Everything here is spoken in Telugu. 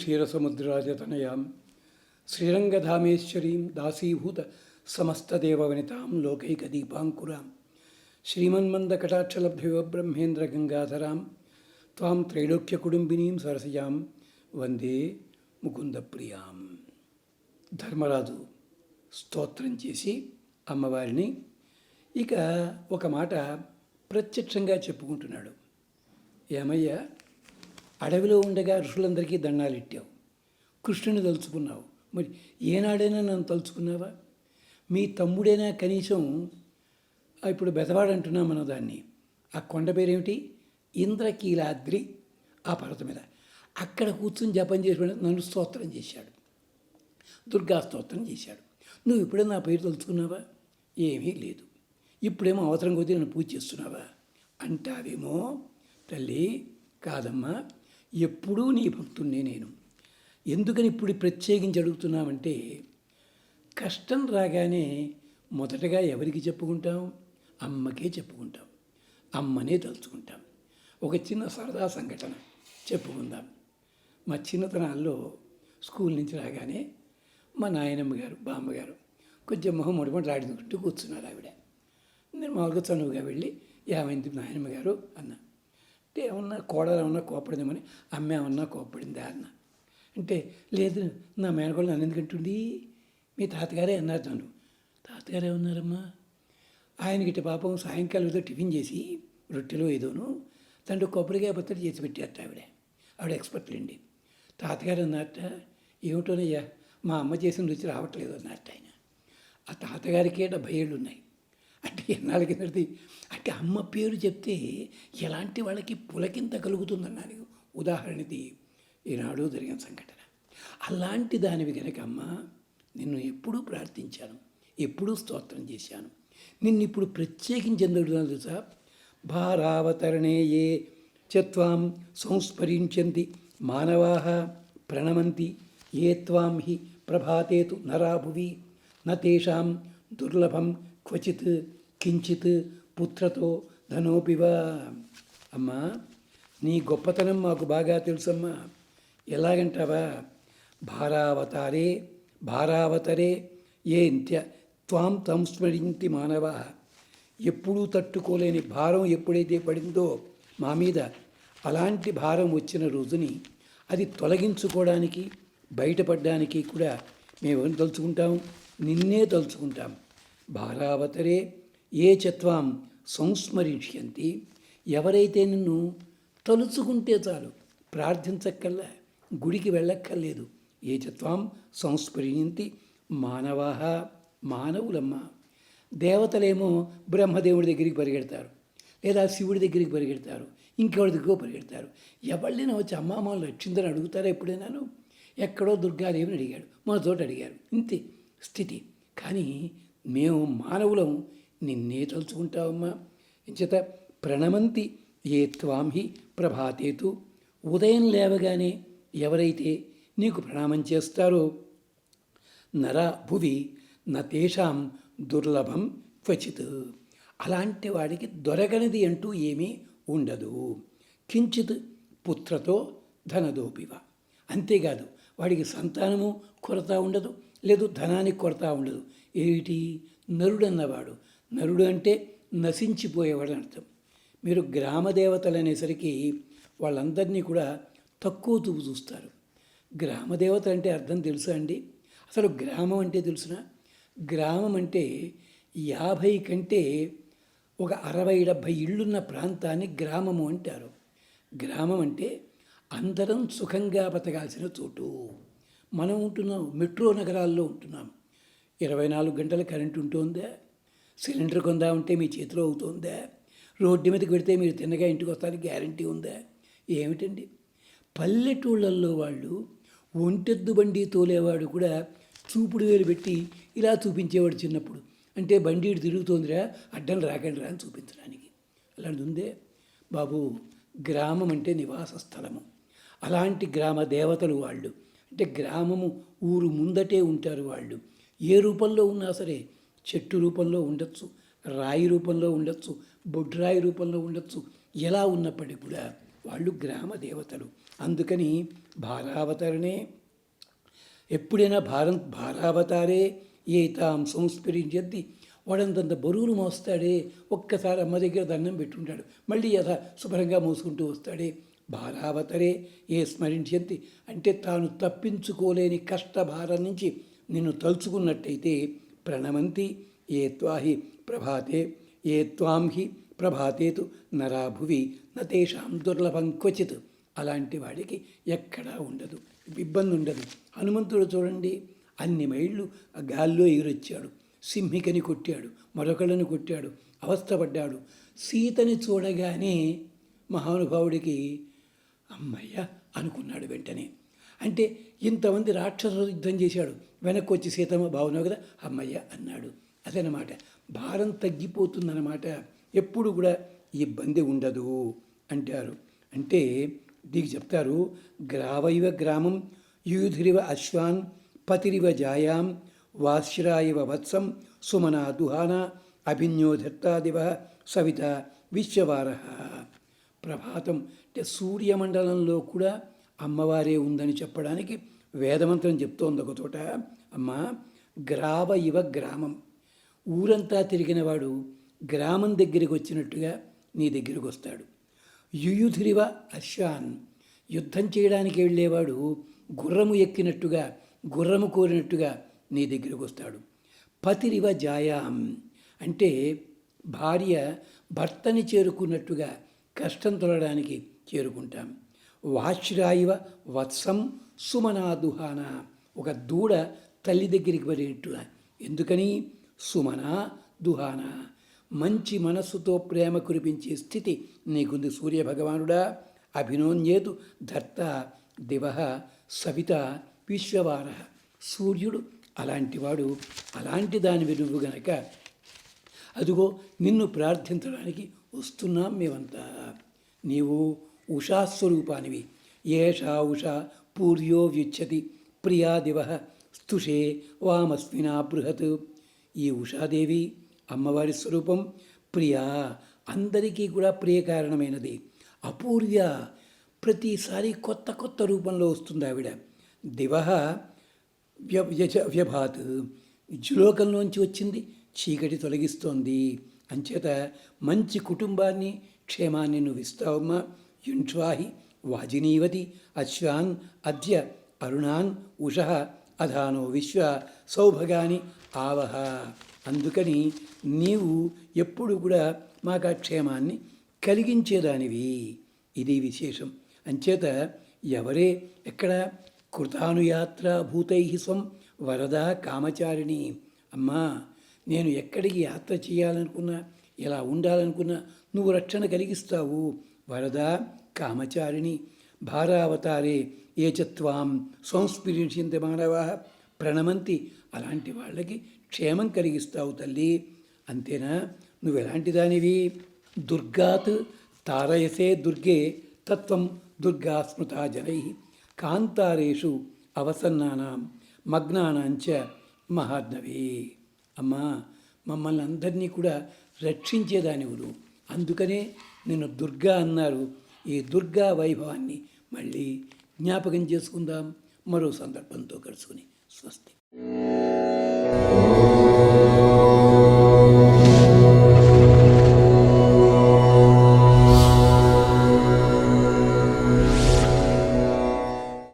క్షీరసముద్రాజతనయాం శ్రీరంగధామేశ్వరీం దాసీభూత సమస్తదేవవనితాం లోకైకదీపాంకురాం శ్రీమన్మందకటాక్షలబ్ధివ బ్రహ్మేంద్ర గంగాధరాం త్వాం త్రైలోక్యకుడుంబినీం సరసయాం వందే ముకుందప్రియాం ధర్మరాజు స్తోత్రం చేసి అమ్మవారిని ఇక ఒక మాట ప్రత్యక్షంగా చెప్పుకుంటున్నాడు. ఏమయ్యా అడవిలో ఉండగా ఋషులందరికీ దండాలు ఇట్టావు. కృష్ణుని తలుచుకున్నావు. మరి ఏనాడైనా నన్ను తలుచుకున్నావా? మీ తమ్ముడైనా కనీసం ఇప్పుడు బెదవాడంటున్నా మనం దాన్ని ఆ కొండ పేరేమిటి? ఇంద్రకీలాద్రి ఆ పర్వతం మీద. అక్కడ కూర్చుని జపం చేసిన నన్ను స్తోత్రం చేశాడు. దుర్గా స్తోత్రం చేశాడు. నువ్వు ఇప్పుడే నా పేరు తలుచుకున్నావా? ఏమీ లేదు. ఇప్పుడేమో అవసరం కొద్దీ నన్ను పూజ చేస్తున్నావా? అంటావేమో తల్లి కాదమ్మా. ఎప్పుడూ నీ భక్తున్నే నేను. ఎందుకని ఇప్పుడు ప్రత్యేకించి అడుగుతున్నామంటే కష్టం రాగానే మొదటగా ఎవరికి చెప్పుకుంటాం? అమ్మకే చెప్పుకుంటాం. అమ్మనే తలుచుకుంటాం. ఒక చిన్న సరదా సంఘటన చెప్పుకుందాం. మా చిన్నతనాల్లో స్కూల్ నుంచి రాగానే మా నాయనమ్మ గారు బామ్మగారు కొంచెం మొహం ముడిపడి రాడుకుంటూ కూర్చున్నారు ఆవిడ. నేను మామూలుగా చనువుగా వెళ్ళి ఏమైంది నాయనమ్మ గారు? అన్నా. ఏమన్నా కోడలు ఏమన్నా కోపడిందేమని అమ్మ ఏమన్నా కోపడిందా అన్న. అంటే లేదు నా మేనకోళ్ళు నన్ను ఎందుకంటుంది మీ తాతగారే అన్నారు నన్ను. తాతగారే ఉన్నారమ్మా ఆయనకి పాపం సాయంకాలం ఏదో టిఫిన్ చేసి రొట్టెలో ఏదోను తండ్రి కొబ్బరికాయ పచ్చడి చేసి పెట్టారట ఆవిడ. ఆవిడ ఎక్స్పర్ట్లు అండి తాతగారు అన్నట్ట ఏమిటోనయ్యా మా అమ్మ చేసిన రుచి రావట్లేదు అన్నట్టు ఆయన. ఆ తాతగారికే డెబ్బై ఏళ్ళు ఉన్నాయి. అంటే ఎన్నాళ్ళ కిందటి అంటే అమ్మ పేరు చెప్తే ఎలాంటి వాళ్ళకి పులకింత కలుగుతుందన్నాను ఉదాహరణది ఈనాడు జరిగిన సంఘటన. అలాంటి దానివి కనుక అమ్మ నిన్ను ఎప్పుడూ ప్రార్థించాను ఎప్పుడూ స్తోత్రం చేశాను. నిన్ను ఇప్పుడు ప్రత్యేకించి ఎందుకు తెలుసా? భారావతరణే ఏ చత్వాం సంస్మరించంతి మానవాహ ప్రణమంతి ఏ త్వాం హి ప్రభాతేతు నరాభువి నేషాం దుర్లభం క్వచిత్ కించిత్ పుత్రతో ధనోపివా అమ్మా నీ గొప్పతనం మాకు బాగా తెలుసమ్మా. ఎలాగంటావా? భారావతారే భారావతరే ఏ ఇంత్య త్వాం తాంస్మరించి మానవ. ఎప్పుడూ తట్టుకోలేని భారం ఎప్పుడైతే పడిందో మా మీద అలాంటి భారం వచ్చిన రోజుని అది తొలగించుకోవడానికి బయటపడడానికి కూడా మేము తలుచుకుంటాం? నిన్నే తలుచుకుంటాం. భారావతరే ఏ చత్వాం సంస్మరించంతి ఎవరైతే నిన్ను తలుచుకుంటే చాలు ప్రార్థించక్కల్లా గుడికి వెళ్ళక్కర్లేదు ఏ చత్వాం సంస్మరించి మానవాహ మానవులమ్మ దేవతలేమో బ్రహ్మదేవుడి దగ్గరికి పరిగెడతారు లేదా శివుడి దగ్గరికి పరిగెడతారు ఇంకెవరి దగ్గర పరిగెడతారు. ఎవరినైనా వచ్చి అమ్మ అమ్మలు రక్షిందని అడుగుతారా ఎప్పుడైనాను? ఎక్కడో దుర్గాదేవిని అడిగాడు మన చోట అడిగారు. ఇంతే స్థితి. కానీ మేము మానవులం నిన్నే తలుచుకుంటావమ్మా. ఇంచేత ప్రణమంతి ఏ త్వాం హి ప్రభాతేతు. ఉదయం లేవగానే ఎవరైతే నీకు ప్రణామం చేస్తారో నర భువి నతేషాం దుర్లభం క్వచిత్. అలాంటి వాడికి దొరకనిది అంటూ ఏమీ ఉండదు. కించిత్ పుత్రతో ధనదోపివ. అంతేకాదు వాడికి సంతానము కొరత ఉండదు లేదు ధనానికి కొరత ఉండదు. ఏమిటి? నరుడన్నవాడు నరుడు అంటే నశించిపోయేవాడు అర్థం మీరు గ్రామ దేవతలు అనేసరికి వాళ్ళందరినీ కూడా తక్కువ చూపు చూస్తారు. గ్రామ అంటే అర్థం తెలుసా అండి? అసలు గ్రామం అంటే తెలుసునా? గ్రామం అంటే యాభై కంటే ఒక అరవై డెబ్భై ఇళ్ళున్న ప్రాంతాన్ని గ్రామము అంటారు. గ్రామం అంటే అందరం సుఖంగా బతకాల్సిన చోటు. మనం ఉంటున్నాం మెట్రో నగరాల్లో ఉంటున్నాం. ఇరవై నాలుగు గంటల కరెంటు ఉంటుందా? సిలిండర్ కొందా ఉంటే మీ చేతిలో అవుతుందా? రోడ్డు మీదకి పెడితే మీరు తిన్నగా ఇంటికి వస్తానికి గ్యారంటీ ఉందా? ఏమిటండి? పల్లెటూళ్ళల్లో వాళ్ళు ఒంటెద్దు బండి తోలేవాడు కూడా చూపుడు వేలు పెట్టి ఇలా చూపించేవాడు చిన్నప్పుడు. అంటే బండి తిరుగుతోందిరా అడ్డం రాకండి రా అని చూపించడానికి. అలాంటిది ఉందే? బాబు గ్రామం అంటే నివాస స్థలము. అలాంటి గ్రామ దేవతలు వాళ్ళు. అంటే గ్రామము ఊరు ముందటే ఉంటారు వాళ్ళు. ఏ రూపంలో ఉన్నా సరే చెట్టు రూపంలో ఉండొచ్చు రాయి రూపంలో ఉండొచ్చు బొడ్రాయి రూపంలో ఉండొచ్చు ఎలా ఉన్నప్పటికీ కూడా వాళ్ళు గ్రామ దేవతలు. అందుకని భారావతరణే ఎప్పుడైనా భారం భారావతారే ఏ తాం సంస్కరించద్ది. వాడంతంత బరువులు మోస్తాడే ఒక్కసారి అమ్మ దగ్గర దండం పెట్టుంటాడు. మళ్ళీ యథ శుభ్రంగా మోసుకుంటూ వస్తాడే. భారావతరే ఏ స్మరించద్ది. అంటే తాను తప్పించుకోలేని కష్టభారం నుంచి నిన్ను తలుచుకున్నట్టయితే ప్రణమంతి ఏ త్వాహి ప్రభాతే ఏ త్వాం హి ప్రభాతేతు నరాభువి నతేషాం దుర్లభం క్వచిత్. అలాంటి వాడికి ఎక్కడా ఉండదు ఇబ్బంది ఉండదు. హనుమంతుడు చూడండి అన్ని మైళ్ళు ఆ గాల్లో ఎగురొచ్చాడు. సింహికని కొట్టాడు మరొకళ్ళని కొట్టాడు అవస్థపడ్డాడు. సీతని చూడగానే మహానుభావుడికి అమ్మయ్య అనుకున్నాడు వెంటనే. అంటే ఇంతమంది రాక్షసులు యుద్ధం చేశాడు. వెనక్కి వచ్చి సీతమ్మ బాగున్నావు కదా? అమ్మయ్య అన్నాడు. అదనమాట భారం తగ్గిపోతుందన్నమాట. ఎప్పుడు కూడా ఇబ్బంది ఉండదు అంటారు. అంటే దీనికి చెప్తారు గ్రావైవ గ్రామం యూధిరివ అశ్వాన్ పతిరివ జాయాం వాశ్రాయవ వత్సం సుమన దుహాన అభిన్యోధత్తాదివ సవిత విశ్వవార. ప్రభాతం అంటే సూర్యమండలంలో కూడా అమ్మవారే ఉందని చెప్పడానికి వేదమంత్రం చెప్తోంది ఒక చోట అమ్మ గ్రావ ఇవ గ్రామం. ఊరంతా తిరిగినవాడు గ్రామం దగ్గరికి వచ్చినట్టుగా నీ దగ్గరికి వస్తాడు. యుయుధిరివ అశ్వాన్ యుద్ధం చేయడానికి వెళ్ళేవాడు గుర్రము ఎక్కినట్టుగా గుర్రము కోరినట్టుగా నీ దగ్గరికి వస్తాడు. పతిరివ జాయాం. అంటే భార్య భర్తని చేరుకున్నట్టుగా కష్టం తొలడానికి చేరుకుంటాం. వాశ్రాయివ వత్సం సుమనాదుహాన. ఒక దూడ తల్లి దగ్గరికి పడేట్టుగా ఎందుకని? సుమన దుహాన మంచి మనస్సుతో ప్రేమ కురిపించే స్థితి నీకుంది సూర్యభగవానుడా. అభినోన్యేతు ధర్త దివ సవిత విశ్వవార సూర్యుడు అలాంటివాడు అలాంటి దానివి నువ్వు గనక అదిగో నిన్ను ప్రార్థించడానికి వస్తున్నాం మేమంతా. నీవు ఉషాస్వరూపానివి ఏషా ఉషా పూర్యో వ్యుచ్చతి ప్రియాదివ స్తుషే వామస్మినా బృహత్. ఈ ఉషాదేవి అమ్మవారి స్వరూపం ప్రియా అందరికీ కూడా ప్రియ కారణమైనది అపూర్య ప్రతిసారి కొత్త కొత్త రూపంలో వస్తుంది ఆవిడ. దివ వ్య వ్యజ వ్యభాత్. జ్లోకంలోంచి వచ్చింది చీకటి తొలగిస్తోంది. అంచేత మంచి కుటుంబాన్ని క్షేమాన్ని నువ్వు ఇస్తావమ్మా యుంఛ్వాహి వాజినీవతి అశ్వాన్ అద్య అరుణాన్ ఉష అధానో విశ్వ సౌభగాని ఆవహ అందుకని నీవు ఎప్పుడు కూడా మాకు ఆ క్షేమాన్ని కలిగించేదానివి। ఇది విశేషం. అంచేత ఎవరే ఎక్కడ కృతానుయాత్ర భూతై స్వం వరద కామచారిణి। అమ్మా నేను ఎక్కడికి యాత్ర చేయాలనుకున్నా ఎలా ఉండాలనుకున్నా నువ్వు రక్షణ కలిగిస్తావు। వరద కామచారిణి భారావతారే ఏ చత్వాం సంస్పిరించింది మానవా ప్రణమంతి. అలాంటి వాళ్ళకి క్షేమం కలిగిస్తావు తల్లి. అంతేనా? నువ్వు ఎలాంటి దానివి? దుర్గాత్ తారయసే దుర్గే తత్వం దుర్గా జనై. కాంతారేషు అవసన్నానాం మగ్నానాంచ మహాజ్ఞవే. అమ్మా మమ్మల్ని అందరినీ కూడా రక్షించేదానివులు. అందుకనే నేను దుర్గా అన్నారు. ఈ దుర్గా వైభవాన్ని మళ్ళీ జ్ఞాపకం చేసుకుందాం. మరో సందర్భంతో కలుసుకుని స్వస్తి.